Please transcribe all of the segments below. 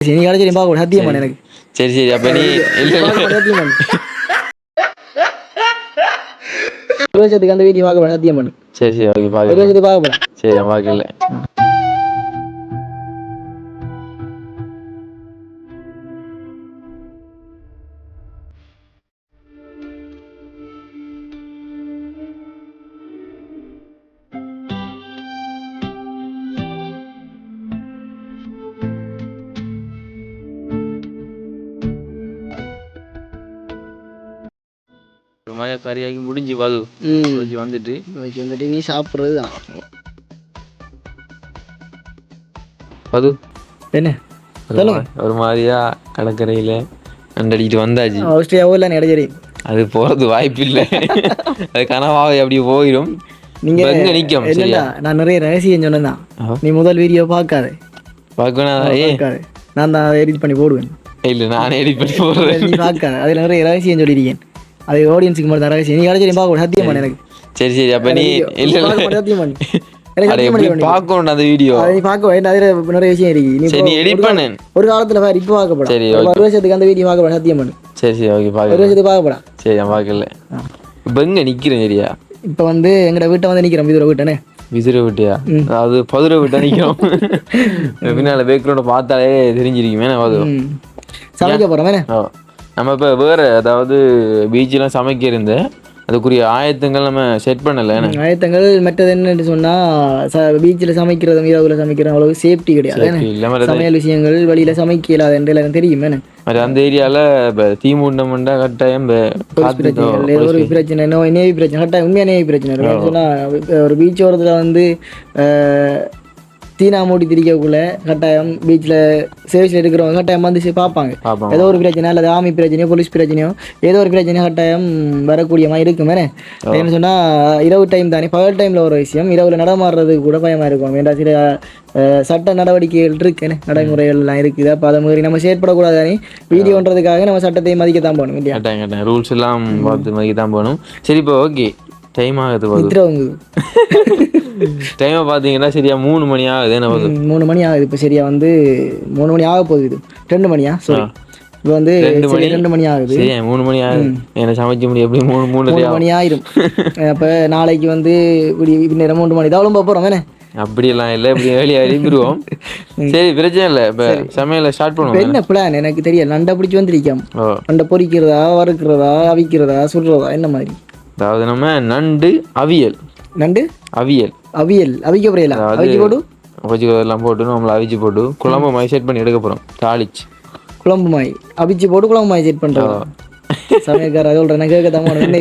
நீ கடைசி பார்க்க சத்தியம் பண்ணு எனக்கு. சரி சரி. அப்ப நீ. பார்க்க ஒரு வருஷத்துக்கு அந்த வீடியோ பார்க்க சத்தியம் பண்ணு. சரி சரி. ஓகே ஒரு பாக்க வருஷத்துக்கு பார்க்க போறேன் சரி நான் பாக்கல ஒரு மாதிரி கறியாகி முடிஞ்சு வது முடிஞ்சு வந்துட்டு ஓகே வந்துட்டு நீ சாப்பிட்றது தான் வது என்ன? ஒரு மா- ஒரு மாதிரியா கடற்கரையில நண்டடிக்கிட்டு வந்தாச்சு. ஆஸ்திரேலியாவோ இல்லை இடச்சேரி அது போறது வாய்ப்பு இல்லை. அது கனவாக அப்படி போயிடும். நீங்க நிக்கும் நான் நிறைய ரகசியம் சொன்னேன். நீ முதல் வீடியோ பார்க்காத. பார்க்கணும் நான் தான் எடிட் பண்ணி போடுவேன். இல்ல நானே எடிட் பண்ணி போடுறேன். நீ பார்க்காத. அதில் நிறைய ரகசியம் சொல்லியிருக்கேன். அது ஆடியன்ஸுக்கு மட்டும் தான் ரகசியம் நீ இடச்சேரி பார்க்க கூட சத்தியம் பண்ணு எனக்கு. சரி சரி. அப்ப நீ இல்ல சத்தியம் பண்ணு. பார்க்கணும் அந்த வீடியோ? அதை பார்க்க வேண்டாம் அதில் நிறைய விஷயம் இருக்கு. நீ எடிட் பண்ணு. ஒரு காலத்துல பாரு இப்போ சரி, ஒரு வருஷத்துக்கு அந்த வீடியோ பார்க்கப்படா சத்தியம் பண்ணு. சரி சரி ஓகே ஒரு பார்க்க வருஷத்துக்கு பார்க்கப்படா. சரி நான் பார்க்கல. இப்ப எங்க சரியா? இப்போ வந்து எங்கட வீட்டை வந்து நிக்கிறோம் விதுர வீட்டானே விசிற விட்டியா? அதாவது பதுரை விட்டா நிக்கிறோம். பின்னால பேக்ரவுண்ட பார்த்தாலே தெரிஞ்சிருக்குமே நான் சமைக்க ஓ. நம்ம இப்போ வேற அதாவது பீச்செலாம் சமைக்க இருந்த அதுக்குரிய ஆயத்தங்கள் நம்ம செட் பண்ணல? ஆயத்தங்கள் மற்றது என்னன்னு சொன்னா பீச்சில் சமைக்கிறதும் இரவுல சமைக்கிறதும் அவ்வளவு சேஃப்டி கிடையாது சமையல் விஷயங்கள் வெளியில சமைக்க இல்லாத என்று எனக்கு தெரியும் அந்த ஏரியால இப்போ தீ மூண்டமுண்டா கட்டாயம் ஒரு பிரச்சனை நோய் நேவி பிரச்சனை கரெக்டாக உண்மையாக நேவி பிரச்சனை இருக்கு ஏன்னு சொன்னா ஒரு பீச் ஓரத்தில் வந்து தீனா மூடி திரிக்கக்குள்ள கட்டாயம் பீச்சில் சேவிஸில் இருக்கிறவங்க கட்டாயம் வந்து பார்ப்பாங்க. ஏதோ ஒரு பிரச்சனை அல்லது ஆர்மி பிரச்சனையோ போலீஸ் பிரச்சனையோ ஏதோ ஒரு பிரச்சனையோ கட்டாயம் வரக்கூடிய மாதிரி இருக்கும் என்ன சொன்னால் இரவு டைம் தானே? பகல் டைமில் ஒரு விஷயம் இரவில் நடமாடுறதுக்கு கூட பயமாக இருக்கும். ஏன்டா சில சட்ட நடவடிக்கைகள் இருக்குன்னு நடைமுறைகள்லாம் இருக்குது. அப்போ அதை மாதிரி நம்ம செயற்படக்கூடாது தானே? வீடியோன்றதுக்காக நம்ம சட்டத்தை மதிக்கத்தான் போகணும் இல்லையா? கட்டாயம் கட்டாயம். ரூல்ஸ் எல்லாம் பார்த்து மாதிரி தான் போகணும். சரி இப்போ ஓகே டைம் ஆகுது டைமை பார்த்தீங்கன்னா சரியா மூணு மணி ஆகுது போகுது மூணு மணி ஆகுது. இப்போ சரியா வந்து மூணு மணி ஆக போகுது ரெண்டு மணியா? சாரி இப்போ வந்து ரெண்டு மணி? ரெண்டு மணி ஆகுது. சரி மூணு மணி ஆகுது. என்ன சமைக்க முடியும் எப்படி மூணு மூணு மூணு மணி ஆயிரும். அப்போ நாளைக்கு வந்து இப்படி பின்னர் மூணு மணி. தான் ரொம்ப போகிறோம் வேணே அப்படியெல்லாம் இல்லை இப்படி வேலையை எழுப்பிடுவோம் சரி பிரச்சனை இல்லை. இப்போ சமையலை ஸ்டார்ட் பண்ணுவோம். என்ன பிளான் எனக்கு தெரியல நண்டை பிடிச்சி வந்திருக்காம். நண்டை பொரிக்கிறதா வறுக்கிறதா அவிக்கிறதா சுடுறதா என்ன மாதிரி? அதாவது நம்ம நண்டு அவியல். நண்டு? அவியல். அவியல். அவிக்க புரியல அவிக்க போடு. கொஞ்சம் எல்லாம் போட்டு நம்மள அவிச்சு போட்டு குழம்பு மாதிரி செட் பண்ணி எடுக்க போகிறோம் தாளிச்சு. குழம்பு மாய் அவிச்சு போட்டு குழம்பு மாய் செட் பண்ணுறதா சமயக்கார சொல்கிறேன் நான் கேட்க என்ன.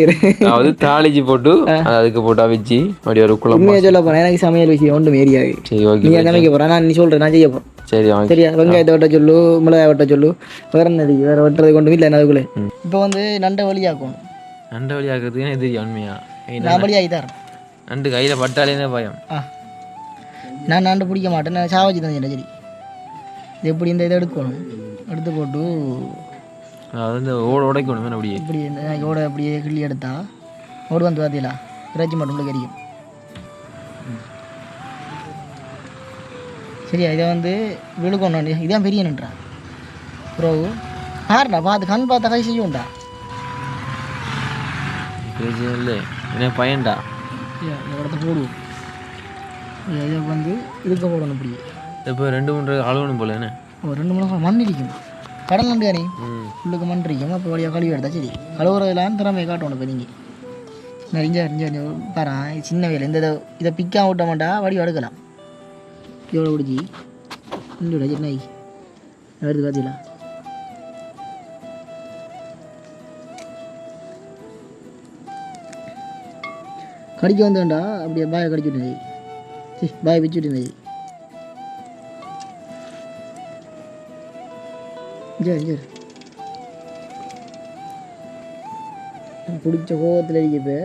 அதாவது தாளிச்சு போட்டு அது அதுக்கு போட்டு அவிச்சு அப்படி ஒரு குழம்பு உண்மையை சொல்ல போறேன். எனக்கு சமையல் விஷயம் ஒன்றும் ஏரியாது. சரி ஓகே நீ சமைக்க போறேன். நான் நீ சொல்றேன். நான் செய்ய போறேன். சரி சரியா? வெங்காயத்தை வெட்ட சொல்லு மிளகாய் வெட்ட சொல்லு. வேற என்னது? வேற வெட்டுறது கொண்டு இல்லை அதுக்குள்ளே இப்போ வந்து நண்டை வழியாக்கணும். நண்டு வழி ஆக்கிறதுக்கு எனக்கு தெரியும் உண்மையா? நான் தரேன் நண்டு கையில் பட்டாலே பயம்? நான் நண்டு பிடிக்க மாட்டேன். நான் சாவச்சி தான் சரி. இது எப்படி இந்த இதை எடுக்கணும்? எடுத்து போட்டு அதாவது இந்த ஓட உடைக்கணும் என்ன அப்படியே? இப்படி ஓட அப்படியே கிள்ளி எடுத்தா ஓடு வந்து பார்த்தீங்களா? இறைச்சி மட்டும் கறிக்கும். சரியா இதை வந்து விழுக்கணும். இதான் பெரிய நன்றா ப்ரோ பாருடா பார்த்து கண் பார்த்தா கை செய்யும்டா. இல்லை என்ன பையன்டா. இடத்த போடுவோம். ஐயா, வந்து இதுக்க போடணும் இப்படியே. இப்போ ரெண்டு மூணு அழுகணும் போல என்ன? ஒரு ரெண்டு மூணு மண் இருக்கும் கடல் நண்டு தானே? உள்ளுக்கு மண் இருக்கும் அப்போ வழியாக கழுவி எடுத்தா சரி. கழுவுறதுலாம் திறமையை காட்டணும் இப்போ நீங்கள் நிறைஞ்ச நிறைஞ்ச பாரு சின்ன வேலை. இந்த இதை- இதை பிக்காம விட்ட மாட்டா வடி எடுக்கலாம் எவ்வளோ பிடிச்சி இந்த சின்ன எடுத்து பார்த்தீங்களா கடிக்க வந்தேன்டா. அப்படியே பாயை கடிச்சு விட்டு சரி பாயை பிச்சு விட்டு சரி சரி பிடிச்ச கோவத்தில் இருக்குது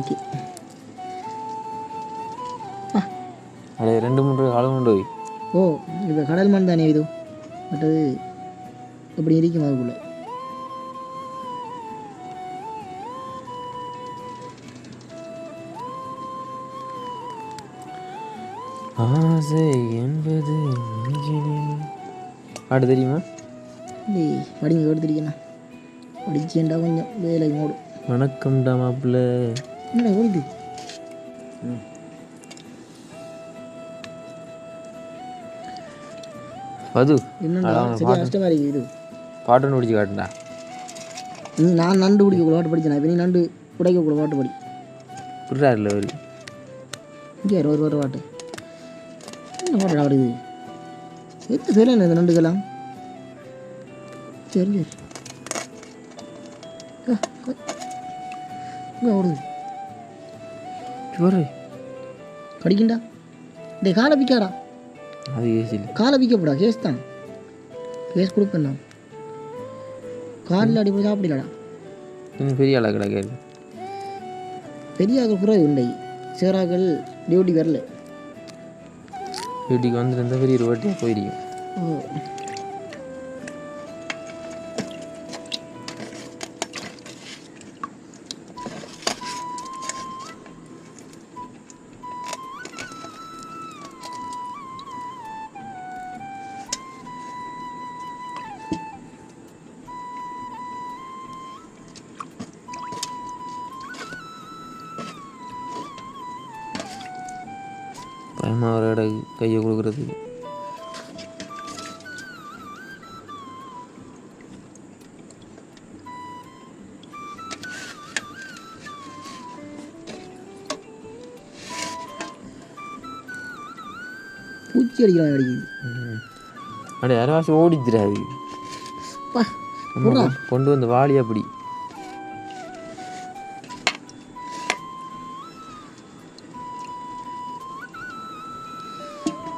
ஓகே. அப்படியே ரெண்டு மூணு அழுகுண்டு போய். ஓ இது கடல் மண் தானே இது? பட் அப்படி இருக்கும் அதுக்குள்ள? ஆசை என்பது. பாட்டு தெரியுமா? டேய் படிங்க எடுத்துருக்கேண்ணா படிச்சேன்டா கொஞ்சம் வேலை மூடும் வணக்கம்டா மாப்பிள்ள. என்னடா ஓடிது இது. பாட்டு ஒன்று பிடிச்சி காட்டுண்டா நீ நான் நண்டு பிடிக்கக்குள்ள பாட்டு படிச்சேன்? இப்போ நீ நண்டு உடைக்கக்குள்ள பாட்டு படி. புரியாருல ஒரு இங்கே ஒரு ஒரு பாட்டு. என்ன பாட்டு ஆடுது எத்து பேர் என்ன இந்த நண்டுக்கெல்லாம் சரி சரி ஓடுது ஒரு கடிக்கண்டா? டேய் காலை பிக்காடா? அது ஏசில் காலை பிக்கப்படா கேஸ் தான். கேஸ் கொடுப்பேன் நான். காலில் அடி போய் சாப்பிடலடா பெரிய ஆளா கிடக்காரு பெரிய ஆக்கள் குறைவு உண்டை. சேராக்கள் டியூட்டி வரல. வீட்டுக்கு வந்துருந்தா பெரிய ஒரு வாட்டியாக போயிருக்கும் ஓ பயமா ஒரு இடம் கையை கொடுக்குறதுக்கு பூச்சி அடிக்கிறான் அடிக்குது. அட யாராச்சும் ஓடிச்சிடாது கொண்டு வந்து வாளி அப்படி.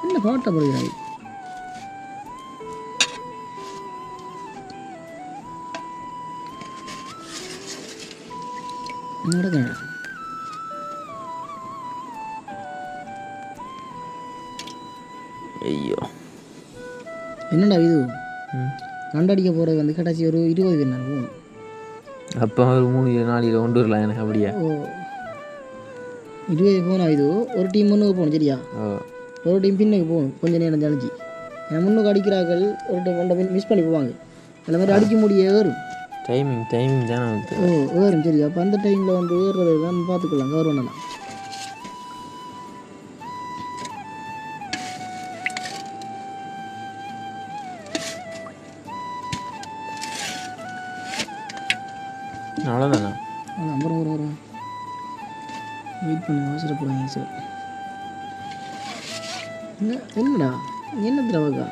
என்ன பாட்டை போடுகிறாய் ஐயோ. என்னடா இது? ம். நண்டடிக்க போகிறது வந்து கடைசி ஒரு இருபது பேர் நான் போகணும் அப்போ ஒரு மூணு நாளையில் கொண்டு வரலாம் எனக்கு அப்படியா. ஓ. இருபது போனா இது ஒரு டீம் முன்னுக்கு போகணும் சரியா? ஓ. ஒரு டீம் பின்னுக்கு போகணும் கொஞ்ச நேரம் ஜலிச்சு ஏன்னா முன்னுக்கு அடிக்கிறார்கள் ஒரு டைம் ரெண்டு பின் மிஸ் பண்ணி போவாங்க. அந்த மாதிரி அடிக்க முடிய ஏறும். டைமிங் டைமிங் தானே ஏறும் சரி. அப்போ அந்த டைமில் வந்து ஏறுறது தான் பார்த்துக்கலாம். கவர் பண்ணலாம் என்னடா? என்ன திரவக்கா?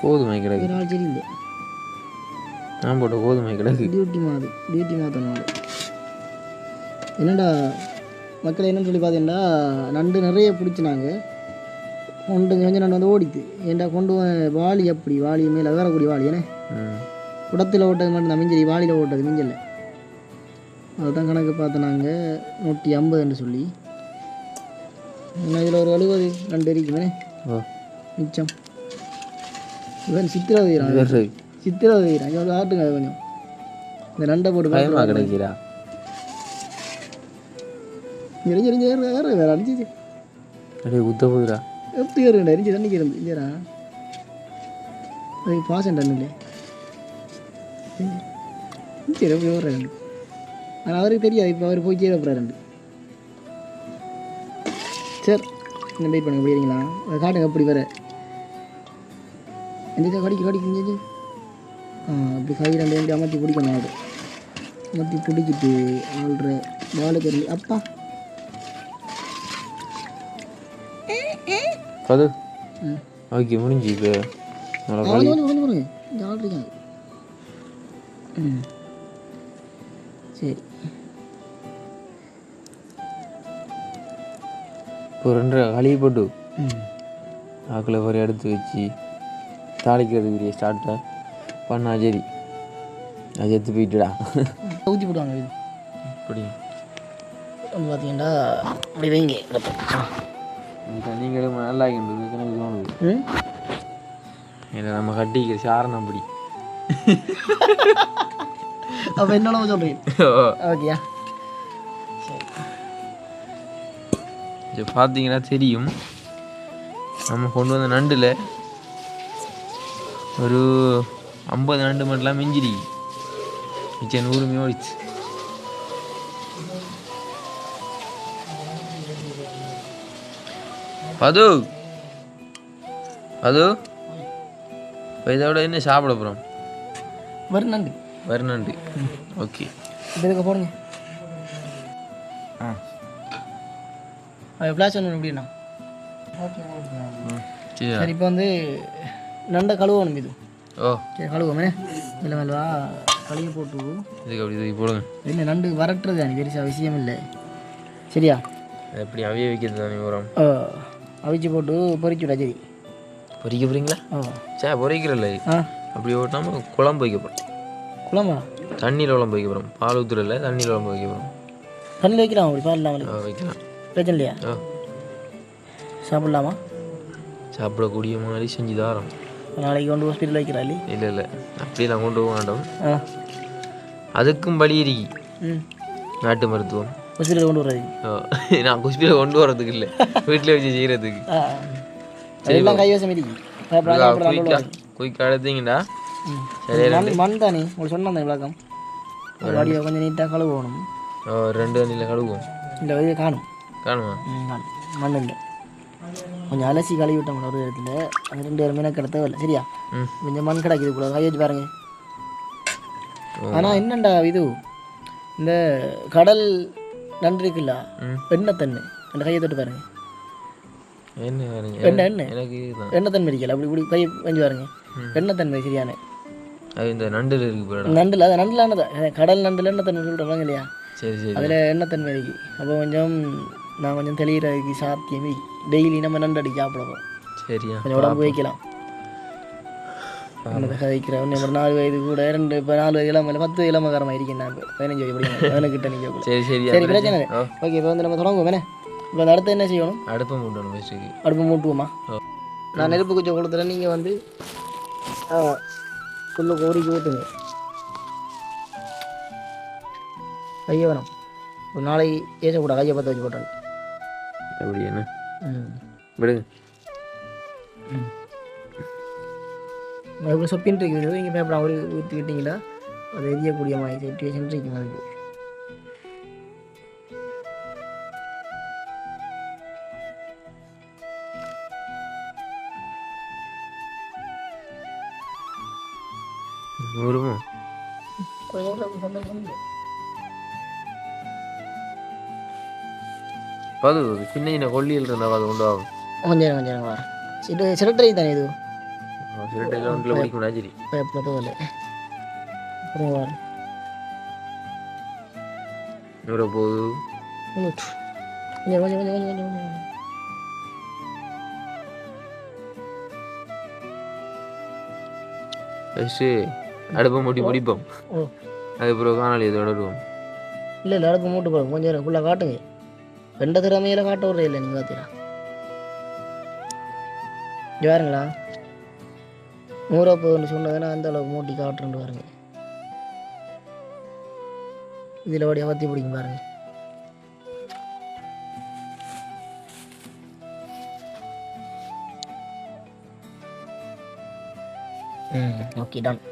கோதுமை கிடக்கு. ஒரு நாள் சரி இல்லை நான் போட்ட கோதுமை கிடக்கு. டியூட்டி மாது டியூட்டி மாற்றணும் என்னடா? மக்கள் என்னன்னு சொல்லி பார்த்தீங்கன்னா நண்டு நிறைய பிடிச்சினாங்க. கொண்டு கொஞ்சம் நண்டு வந்து ஓடித்து. ஏன்டா கொண்டு வ- வாளி அப்படி வாளி மேலே வேறக்கூடிய வாளி ஏன்னா குடத்தில் ஓட்டது மட்டும் தான் மிஞ்சரி வாளியில் ஓட்டது மிஞ்சல. அதுதான் கணக்கு பார்த்து நாங்கள் நூற்றி ஐம்பதுன்னு சொல்லி. இன்னும் இதில் ஒரு எழுபது ரெண்டு இருக்குமே மிச்சம். இவன் சித்திரவதைகிறான் வேறு சித்திரவதைகிறான் இவன் வந்து ஆட்டுங்க அது கொஞ்சம். இந்த நண்டை போட்டு பயமா பார்த்து கிடைக்கிறா. எரிஞ்சு எரிஞ்சு ஏறு ஏறு வேறு அடிச்சிச்சு அப்படியே குத்த போகுதுடா. எப்படி ஏறுண்டா எரிஞ்சு தண்ணிக்கு இருந்து. இல்லையா அதுக்கு பாசம் இல்லை சரி எப்படி ஓடுற ரெண்டு. ஆனால் அவருக்கு தெரியாது. இப்போ அவர் போய் கீழே போகிறார் சரி. என்ன வெயிட் பண்ணுங்க அதை காட்டுங்க அப்படி வேற. எந்த கடிக்க கடிக்க செஞ்சு அப்படி கை ரெண்டு எப்படி அமர்த்தி பிடிக்கணும் அது. அமர்த்தி பிடிச்சிட்டு ஆள்ற பாலுக்கு ரெண்டு அப்பா. ம் ஓகே முடிஞ்சு இப்போ. கொஞ்சம் பாருங்க இந்த ஆள் இருக்காங்க. ம். சரி. இப்போ ரெண்டு கழுவி போட்டு ஆக்கில் ஒரு எடுத்து வச்சு தாளிக்கிறதுக்குரிய ஸ்டார்ட்டை பண்ணா சரி. அது எடுத்து போயிட்டுடா. ஊற்றி போடுவாங்க இது. இப்படி பார்த்தீங்கன்னா அப்படி வைங்க. நல்லா எனக்கு தோணுது இல்லை நம்ம கட்டிக்கிற சாரணம் அப்படி. அப்போ என்னென்ன சொல்கிறீங்க ஓகேயா? இது பார்த்தீங்கன்னா தெரியும். நம்ம கொண்டு வந்த நண்டில் ஒரு ஐம்பது நண்டு மட்டும் மிஞ்சிரி மிச்சம் நூறு மீன் ஓடிச்சு பது. பது. இப்போ இதோட என்ன சாப்பிட போகிறோம் வரும் நண்டு வரணண்டு ஓகே. இதுக்கு போடுங்க. ஆ. ஃப்ளாஷ் ஒன்று எப்படிண்ணா சரி சரி இப்போ வந்து நண்டை கழுவணும் இது ஓ. சரி கழுவோமே இல்லை மெல்வா கழுவி போட்டு. இதுக்கு அப்படி இதுக்கு போடுங்க. என்ன நண்டு வரட்டுறது எனக்கு பெருசாக விஷயம் இல்லை. சரியா? எப்படி அவிய வைக்கிறது தானே உரம் ஓ அவிச்சு போட்டு பொரிச்சு விட சரி. பொரிக்க போகிறீங்களா ஓ. சே பொரிக்கிறல்ல ஆ. அப்படி ஓட்டாமல் குழம்பு வைக்க போகிறோம் குழம்பா? தண்ணியில் குழம்பு வைக்க போகிறோம் பால் ஊற்றுறல தண்ணியில் குழம்பு வைக்க போகிறோம் தண்ணியில் வைக்கலாம் அப்படி பால் இல்லாமல். வைக்கலாம். பிரச்சனை இல்லையா சாப்பிடலாமா? சாப்பிடக்கூடிய மாதிரி செஞ்சு தாரோம் நாளைக்கு கொண்டு ஹாஸ்பிட்டல் வைக்கிறா இல்லையே? இல்லை இல்லை. அப்படியெல்லாம் கொண்டு போக ஆ. அதுக்கும் பலி இருக்கு நாட்டு மருத்துவம். ஹாஸ்பிட்டல் கொண்டு வர்றது. ஓ நான் குஸ்பியில் கொண்டு வரதுக்கு இல்லை. வீட்டில் வச்சு செய்கிறதுக்கு ஆ அதெல்லாம் கைவசம் இருக்கு. பயப்படாத, சாப்பிடலாம், குயிக்கா கொண்டு குயிக்கா எடுத்தீங்கடா. சரி மண் தானே? உங்களுக்கு சொன்னேன் அந்த விளக்கம் கொஞ்சம் நீட்டாக கழுவணும். ரெண்டு தண்ணியில் கழுவுவோம். இந்த இது காணும். காணுமா? கொஞ்சம் அலசி கழுவி விட்டோம் ஒரு இடத்துல. அந்த ரெண்டு பேரும் மீனை கிடத்த இல்லை சரியா? கொஞ்சம் மண் கிடக்குது கூட கை வச்சு பாருங்க. ஆனால் என்னண்டா இது? இந்த கடல் நண்டு இருக்குல்ல ம். எண்ணத்தன்மை அந்த கையை தொட்டு பாருங்க. என்ன எனக்கு இதுதான் எண்ணத்தன்மை இருக்கல அப்படி இப்படி கை வச்சு பாருங்க. எண்ணத்தன்மை சரியான. அது இந்த நண்டில் இருக்கு நண்டில் அது நண்டிலானதா கடல் நண்டில் எண்ணத்தன்மை சொல்கிறாங்க இல்லையா சரி சரி. அதில் எண்ணத்தன்மை இருக்கு அப்போ கொஞ்சம் நான் கொஞ்சம் தெளிகிறதுக்கு சாத்தியம் டெய்லி நம்ம நண்டு அடிக்க சாப்பிடுவோம் சரியா? கொஞ்சம் உடம்பு வைக்கலாம். நம்ம கதைக்கிற ஒன்று ஒரு நாலு வயது கூட ரெண்டு இப்போ நாலு வயது இளமையில் பத்து இளமகாரமாக இருக்கேன் நான் பதினஞ்சு வயது படிக்கணும் பதினெக்கிட்ட நிற்க சரி சரி சரி பிரச்சனை ஓகே இப்போ வந்து நம்ம தொடங்குவோம். என்ன? இப்போ அடுத்து என்ன செய்யணும்? அடுப்பை மூட்டணும் ஃபஸ்ட்டுக்கு அடுப்பு மூட்டுவோமா? நான் நெருப்பு குச்சை கொடுத்துறேன் நீங்கள் வந்து ஃபுல்லு கோரிக்கை ஊற்றுங்க கையை வேணும் ஒரு நாளைக்கு ஏசக்கூடாது கையை பற்ற வச்சு போட்டாங்க அப்படி என்ன ம் விடுங்க இப்போ சொப்பின்னு இருக்குது இங்கே பேப்பர் ஒரு ஊற்றிக்கிட்டிங்களா அது எரியக்கூடிய மாதிரி சுச்சுவேஷன் இருக்கும் அதுக்கு வருமோ பது சின்ன சின்ன கொல்லியில் இருந்தால் அது கொண்டு ஆகும் கொஞ்சம் நேரம், கொஞ்சம் நேரம் வர சிறு சிரட்டை தானே இது? சிரட்டை கிரவுண்டில் பிடிக்கும் சரி பேப்பர் இல்லை அப்புறம் வர நூறு போகுது? கொஞ்சம் கொஞ்சம் கொஞ்சம் கொஞ்சம் கொஞ்சம் ஃபஸ்ட்டு அடுப்பை மூட்டி பிடிப்போம். அதுக்கப்புறம் காணொலியை தொடருவோம் இல்லை இல்லை அடுப்பு மூட்டு போகிறோம் கொஞ்சம் நேரம் ஃபுல்லாக காட்டுங்க. ரெண்டு திறமையில காட்ட விடுறது இல்லை நீங்கள் பார்த்தீங்களா இங்கே பாருங்களா. நூறுப்பதுன்னு சொன்னதுன்னா அந்த அளவுக்கு மூட்டி காட்டுறேன் பாருங்க. இதில் வழியாக அவத்தி பிடிக்கும் பாருங்க. ம் ஓகே டன்.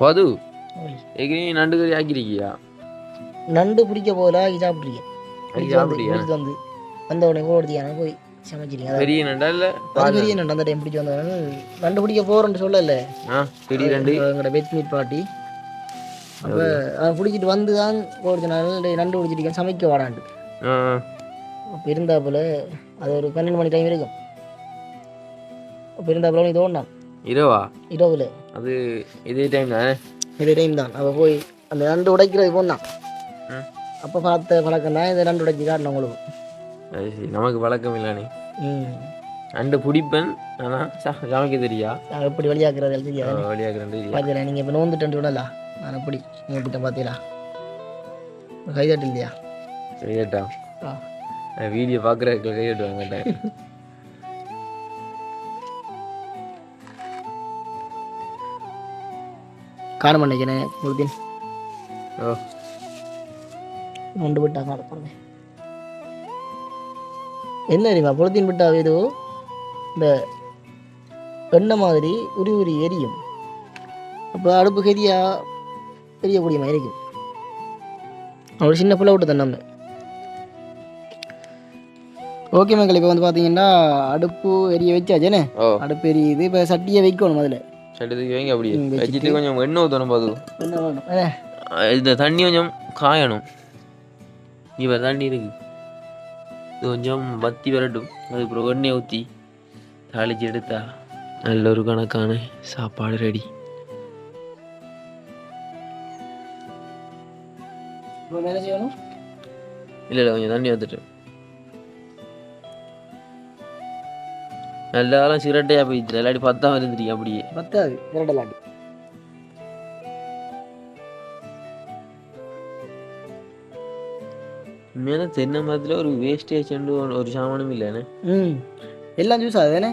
பது. ஏற்கனவே நண்டு கறி ஆக்கிருக்கியா? நண்டு பிடிக்க போகல ஆக்கி பிடிச்சி வந்து வந்து. உடனே கோடுத்தியான போய் சமைச்சிருக்கீங்க அதான் பெரிய நண்டா இல்லை? பெரிய நண்டு அந்த டைம் பிடிச்சி வந்தவங்க நண்டு பிடிக்க போகிறேன்னு சொல்லல. பெரிய நண்டு. எங்களோட பெட் மீட் பார்ட்டி அப்போ அவன் பிடிச்சிட்டு வந்து தான் கோடிச்ச நாள் நண்டு பிடிச்சிட்டு சமைக்க வாடாண்டு அப்போ இருந்தாப்புல அது ஒரு பன்னெண்டு மணி டைம் இருக்கும். அப்போ இருந்தாப்புல நீ தோண்டான் இரவா? இரவுல. அது இதே டைம் தானே? இதே டைம் தான். அவள் போய் அந்த நண்டு உடைக்கிறது போனான். அப்போ பார்த்த பழக்கம் தான் இந்த நண்டு உடைச்சி காட்டணும் உங்களுக்கு. அது சரி நமக்கு பழக்கம் இல்லைனே ம். நண்டு பிடிப்பேன் ஆனால் சமைக்க தெரியா? நான் எப்படி வழியாக்குறது தெரியாது. வழியாக்குறேன் தெரியா பார்த்தீங்களா நீங்கள் இப்போ நோந்துட்டு விடலா நான் எப்படி மூட்டிட்டேன் பார்த்தீங்களா கைதட்டு இல்லையா கையட்டா ஆ. வீடியோ பார்க்குற கையட்டுவாங்க கேட்டேன் காண நினைக்கிறேன் முழுதின் ஓ. நொண்டு விட்டா காண போகிறேன் என்ன தெரியுமா பொழுத்தின் விட்டா ஏதோ இந்த எண்ணெய் மாதிரி உரி உரி எரியும். அப்போ அடுப்பு கெதியாக எரியக்கூடிய மாதிரி இருக்கும். ஒரு சின்ன பிள்ளை விட்டு தண்ணாம. ஓகே மக்கள் இப்போ வந்து பார்த்தீங்கன்னா அடுப்பு எரிய வச்சாச்சேனே அடுப்பு எரியுது. இப்போ சட்டியை வைக்கணும் அதில் சட்டத்துக்கு வைங்க அப்படியே. வச்சுட்டு. கொஞ்சம் எண்ணெய் ஊற்றணும் ஏ, இந்த தண்ணி கொஞ்சம் காயணும். இப்போ தண்ணி இருக்கு. இது கொஞ்சம் வத்தி வரட்டும். அதுக்கப்புறம் எண்ணெய் ஊற்றி தாளிச்சு எடுத்தா நல்ல ஒரு கணக்கான சாப்பாடு ரெடி இல்லை இல்லை கொஞ்சம் தண்ணி ஊற்றிட்டு நல்ல காலம் சிரட்டையாக போயிடுச்சு இல்லாட்டி பத்தா வந்துருக்கு அப்படியே. பத்தாது. இரடலாண்டி உண்மையான தென்னை மரத்தில் ஒரு வேஸ்டேஜ் ஒரு சாமானும் இல்லைண்ணே ம். எல்லாம் ஜூஸ் அதுதானே.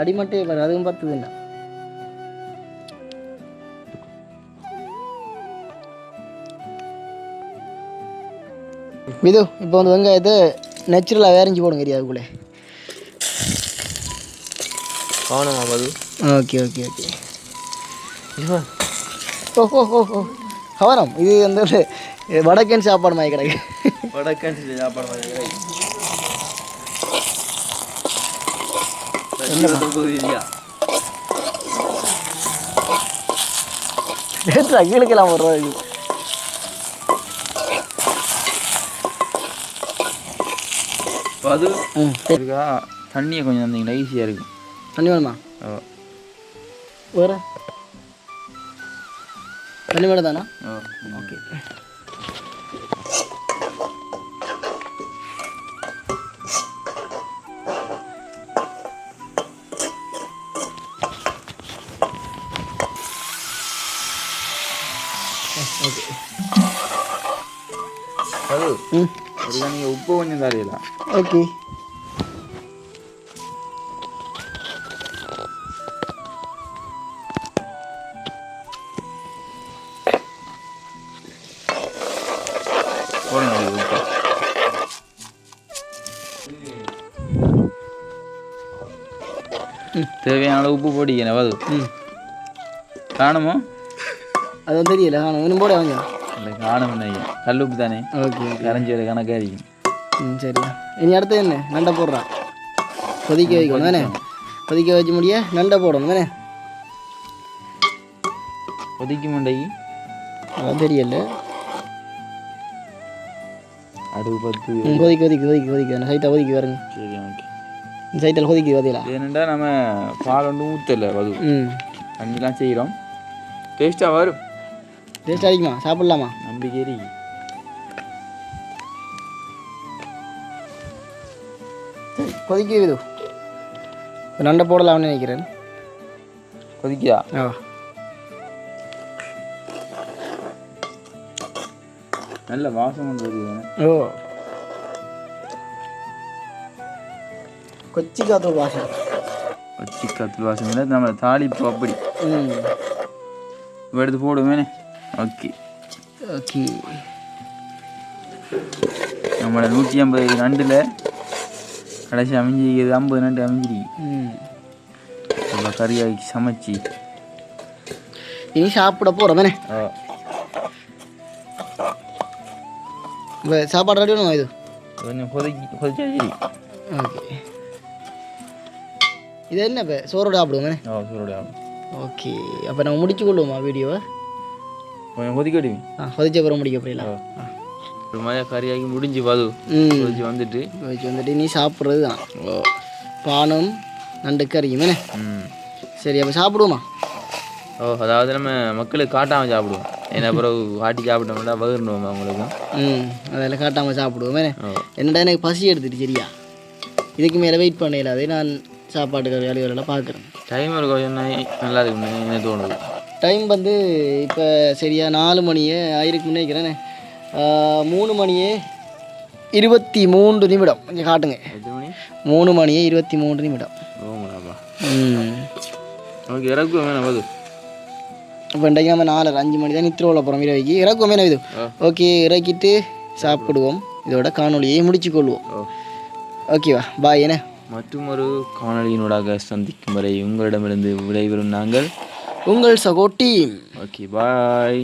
அடிமட்டே பாரு அதுவும் பத்துதுண்ணா விது இப்போ வந்து வெங்காயத்தை நேச்சுரலாக வேறஞ்சி போடுங்க அதுக்குள்ளே. கவனமா மது ஓகே ஓகே ஓகே. ஓ ஓ ஓ ஓ. கவனம் இது வந்து இது வடக்கன் சாப்பாடு மாதிரி கிடக்கு வடக்கன் சாப்பாடு இல்லையா ஏற்றா கீழக்கெல்லாம் ஒரு ரூபாய்க்கு அது தண்ணியை கொஞ்சம் தந்தீங்கன்னா ஈஸியாக இருக்கும். தண்ணி வேணுமா ஓ வேற தண்ணி வேணும் தானா ஓ ஓகே தெரியல ஆனால் இன்னும் போட கொஞ்சம் இல்லை காணும் நினைக்கிறேன் கல் உப்பு தானே? ஓகே கரைஞ்சி வர கணக்காக இருக்கும் ம் சரியா இனி அடுத்து என்ன? நண்டை போடுறான் கொதிக்க வைக்கணும் தானே? கொதிக்க வச்சு முடிய நண்டை போடணும் தானே? கொதிக்கும் மண்டைக்கு அதான் தெரியல. அடுப்பு பத்து. ம் கொதிக்க கொதிக்க கொதிக்க கொதிக்க. சைட்டை கொதிக்க வருங்க சரி ஓகே. இந்த சைட்டில் கொதிக்க கொதிக்கலாம் ஏனெண்டா நம்ம பால் ஒன்றும் ஊற்றல அது ம். தண்ணிலாம் செய்கிறோம் டேஸ்ட்டாக வரும். டேஸ்ட் அடிக்குமா சாப்பிட்லாமா? நம்பிக்கை இருக்கு. சரி கொதிக்க விது நண்டை போடலாம்னு நினைக்கிறேன். கொதிக்கா ஆ. நல்ல வாசம் வருது ஓ. கொச்சி காத்தூர் வாசம் வச்சு கத்தில் வாசம் இல்லை நம்ம தாளிப்பு அப்படி. ம். எடுத்து போடுவேனே. ஓகே. ஓகே. நம்மளோட நூற்றி ஐம்பது நண்டில் கடைசி அமைஞ்சிருக்கிறது ஐம்பது நண்டு அமைஞ்சிருக்கு. ம். நல்லா கறியாக்கி சமைச்சு. இனி சாப்பிட போகிறோம் தானே சாப்பாடு ரெடி இது? கொஞ்சம் கொதிக்கி கொதிச்சா சரி ஓகே. இது என்ன இப்போ சோறோட சாப்பிடுவோம். ஓ சூரோட ஓகே அப்போ நம்ம முடிச்சு கொள்வோமா வீடியோவை? கொஞ்சம் கொதிக்கடுவி ஆ கொதிச்ச அப்புறம் முடிக்க போயிடலாம் ஒரு மாதிரி கறியாக்கி முடிஞ்சு பாது ம். கொதிச்சு வந்துட்டு. கொதிச்சு வந்துட்டு நீ சாப்பிட்றது தான். பானம் நண்டு கறியும் என்ன? ம். சரி அப்போ சாப்பிடுவோமா? ஓ அதாவது நம்ம மக்களுக்கு காட்டாமல் சாப்பிடுவோம். ஏன்னா பிறகு காட்டி சாப்பிட்டோம்னா வகுறணும் அவங்களுக்கு? ம் அதெல்லாம் காட்டாமல் சாப்பிடுவோம் என்ன? ஓ. என்னடா எனக்கு பசி எடுத்துட்டு சரியா? இதுக்கு மேலே வெயிட் பண்ண இல்லாதே நான் சாப்பாட்டுக்கு வேலைகளெல்லாம் பார்க்குறேன். டைம் ஒரு கொஞ்சம் நல்லா இருக்குன்னு எனக்கு தோணுது. டைம் வந்து இப்போ சரியா நாலு மணியே ஆயிருக்கு நினைக்கிறேனே. மூணு மணியே இருபத்தி மூன்று நிமிடம். கொஞ்சம் காட்டுங்க. மணி? மூணு மணியே இருபத்தி மூன்று நிமிடம் ஓகே இறக்குவோம் போது இப்போ இன்றைக்கு நம்ம நாலு அஞ்சு மணி தான் நித்திரோவில் போகிறோம் இரவைக்கு இறக்குவோமே என்ன இது? ஓகே இறக்கிட்டு சாப்பிடுவோம். இதோட காணொலியை முடிச்சு கொள்வோம் ஓகேவா பாய் என்ன? மற்றொரு காணொலியினூடாக சந்திக்கும் வரை உங்களிடமிருந்து விடைபெறும் நாங்கள் உங்கள் சகோ டீம் ஓகே பாய்